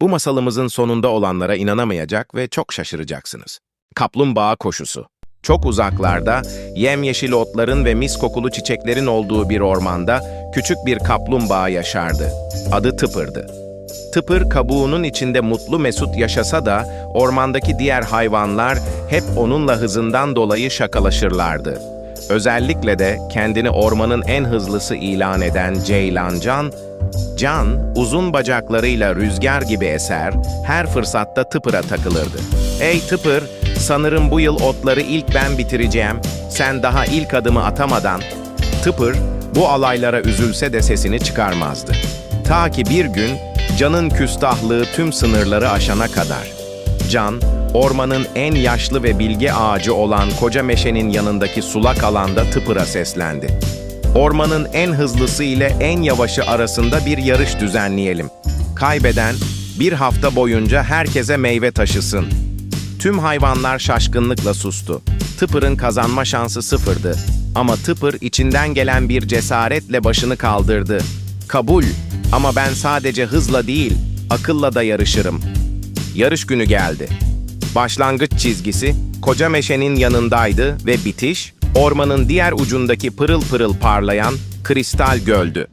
Bu masalımızın sonunda olanlara inanamayacak ve çok şaşıracaksınız. Kaplumbağa koşusu. Çok uzaklarda, yemyeşil otların ve mis kokulu çiçeklerin olduğu bir ormanda küçük bir kaplumbağa yaşardı. Adı Tıpır'dı. Tıpır kabuğunun içinde mutlu mesut yaşasa da ormandaki diğer hayvanlar hep onunla hızından dolayı şakalaşırlardı. Özellikle de kendini ormanın en hızlısı ilan eden Ceylan Can, Can uzun bacaklarıyla rüzgar gibi eser, her fırsatta Tıpır'a takılırdı. Ey Tıpır, sanırım bu yıl otları ilk ben bitireceğim, sen daha ilk adımı atamadan. Tıpır bu alaylara üzülse de sesini çıkarmazdı. Ta ki bir gün Can'ın küstahlığı tüm sınırları aşana kadar. Can, ormanın en yaşlı ve bilge ağacı olan koca meşenin yanındaki sulak alanda Tıpır'a seslendi. Ormanın en hızlısı ile en yavaşı arasında bir yarış düzenleyelim. Kaybeden bir hafta boyunca herkese meyve taşısın. Tüm hayvanlar şaşkınlıkla sustu. Tıpır'ın kazanma şansı sıfırdı. Ama Tıpır içinden gelen bir cesaretle başını kaldırdı. Kabul ama ben sadece hızla değil, akılla da yarışırım. Yarış günü geldi. Başlangıç çizgisi koca meşenin yanındaydı ve bitiş ormanın diğer ucundaki pırıl pırıl parlayan kristal göldü.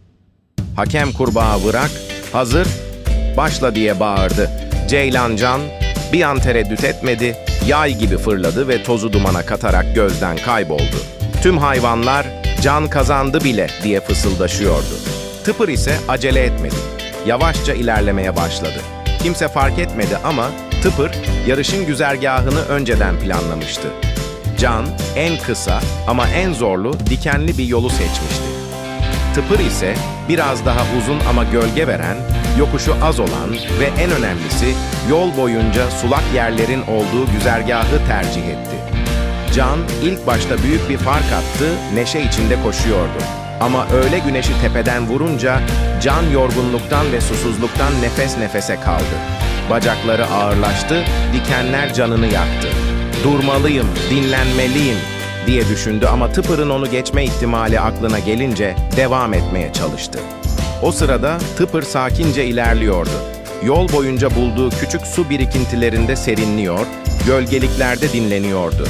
Hakem kurbağa Vırak, hazır, başla diye bağırdı. Ceylan Can bir an tereddüt etmedi, yay gibi fırladı ve tozu dumana katarak gözden kayboldu. Tüm hayvanlar can kazandı bile diye fısıldaşıyordu. Tıpır ise acele etmedi. Yavaşça ilerlemeye başladı. Kimse fark etmedi ama Tıpır yarışın güzergahını önceden planlamıştı. Can en kısa ama en zorlu dikenli bir yolu seçmişti. Tıpır ise biraz daha uzun ama gölge veren, yokuşu az olan ve en önemlisi yol boyunca sulak yerlerin olduğu güzergahı tercih etti. Can ilk başta büyük bir fark attı, neşe içinde koşuyordu. Ama öğle güneşi tepeden vurunca Can yorgunluktan ve susuzluktan nefes nefese kaldı. Bacakları ağırlaştı, dikenler canını yaktı. Durmalıyım, dinlenmeliyim diye düşündü ama Tıpır'ın onu geçme ihtimali aklına gelince devam etmeye çalıştı. O sırada Tıpır sakince ilerliyordu. Yol boyunca bulduğu küçük su birikintilerinde serinliyor, gölgeliklerde dinleniyordu.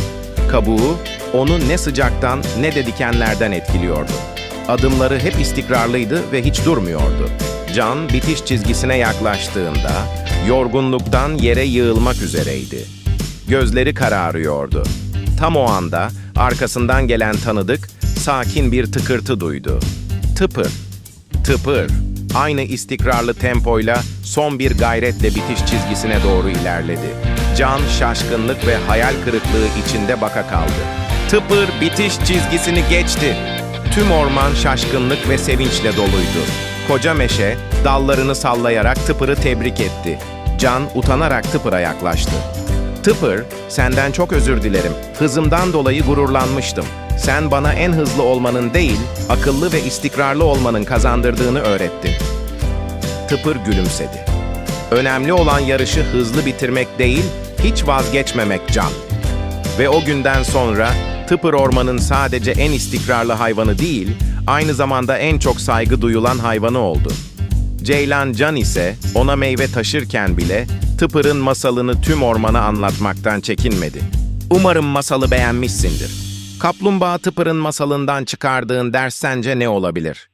Kabuğu onu ne sıcaktan ne de dikenlerden etkiliyordu. Adımları hep istikrarlıydı ve hiç durmuyordu. Can bitiş çizgisine yaklaştığında yorgunluktan yere yığılmak üzereydi. Gözleri kararıyordu. Tam o anda arkasından gelen tanıdık sakin bir tıkırtı duydu. Tıpır, tıpır. Aynı istikrarlı tempoyla son bir gayretle bitiş çizgisine doğru ilerledi. Can şaşkınlık ve hayal kırıklığı içinde baka kaldı. Tıpır bitiş çizgisini geçti. Tüm orman şaşkınlık ve sevinçle doluydu. Koca meşe dallarını sallayarak Tıpır'ı tebrik etti. Can utanarak Tıpır'a yaklaştı. Tıpır, senden çok özür dilerim. Hızımdan dolayı gururlanmıştım. Sen bana en hızlı olmanın değil, akıllı ve istikrarlı olmanın kazandırdığını öğrettin. Tıpır gülümsedi. Önemli olan yarışı hızlı bitirmek değil, hiç vazgeçmemek Can. Ve o günden sonra Tıpır Orman'ın sadece en istikrarlı hayvanı değil, aynı zamanda en çok saygı duyulan hayvanı oldu. Ceylan Can ise ona meyve taşırken bile Tıpır'ın masalını tüm ormana anlatmaktan çekinmedi. Umarım masalı beğenmişsindir. Kaplumbağa Tıpır'ın masalından çıkardığın ders sence ne olabilir?